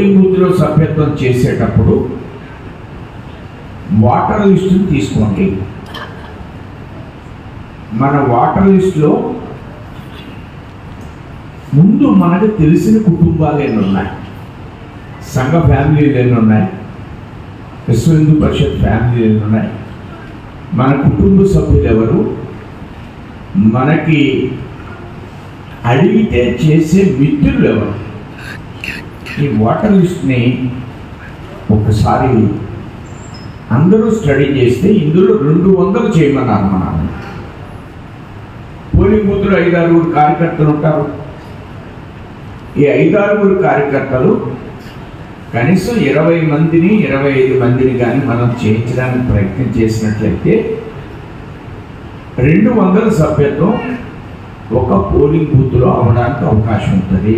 Polling బూత్లో సభ్యత్వం చేసేటప్పుడు వాటర్ లిస్టుని తీసుకోండి. మన వాటర్ లిస్టులో ముందు మనకు తెలిసిన కుటుంబాలు ఎన్ని ఉన్నాయి? సంఘ ఫ్యామిలీలు ఎన్ని ఉన్నాయి? విశ్వ హిందూ పరిషత్ ఫ్యామిలీలు ఎన్ని ఉన్నాయి? మన కుటుంబ సభ్యులు ఎవరు? మనకి అడిగితే చేసే మిత్రులు ఎవరు? ఈ వాటర్ లిస్ట్ని ఒకసారి అందరూ స్టడీ చేస్తే ఇందులో రెండు వందలు చేయమన్నారు మన పోలింగ్ బూత్లో ఐదారుగురు కార్యకర్తలు ఉంటారు. ఈ ఐదారుగురు కార్యకర్తలు కనీసం ఇరవై మందిని ఇరవై ఐదు మందిని కానీ మనం చేయించడానికి ప్రయత్నం చేసినట్లయితే రెండు వందల సభ్యత్వం ఒక పోలింగ్ బూత్లో అవడానికి అవకాశం ఉంటుంది.